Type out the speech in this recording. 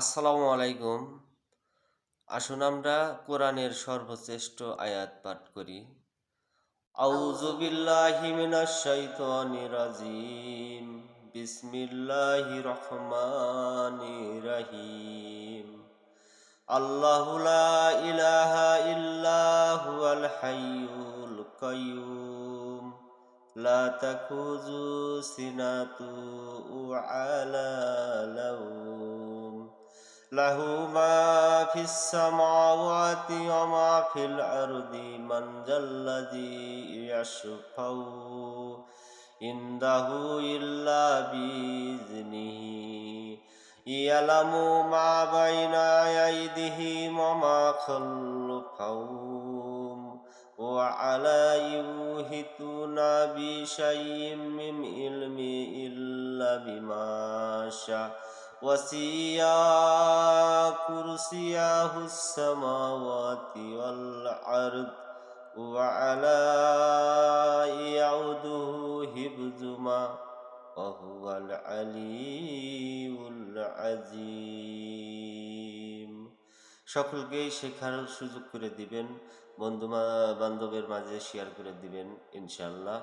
আসসালামু আলাইকুম। আসুন আমরা কোরআনের সর্বশ্রেষ্ঠ আয়াত পাঠ করি। আউযু বিল্লাহি মিনাশ শাইতানির রাজিম। বিসমিল্লাহির রহমানির রহিম। আল্লাহু লা ইলাহা ইল্লা হুয়াল হাইয়ুল কাইয়ুম। লা তাখুযু সিনাতু লাউম له ما في السماوات وما في الأرض من ذا الذي يشفع عنده إلا بإذنه يعلم ما بين أيديهم وما خلفهم وعلى يوهتون بشيء من علم إلا بما شاء وسيا كرسيه السماوات والأرض وعلى يعوده حفظهما وهو العلي العظيم সকলকেই শেখার সুযোগ করে দিবেন বন্ধু বান্ধবের মাঝে শেয়ার করে দিবেন ইনশাল্লাহ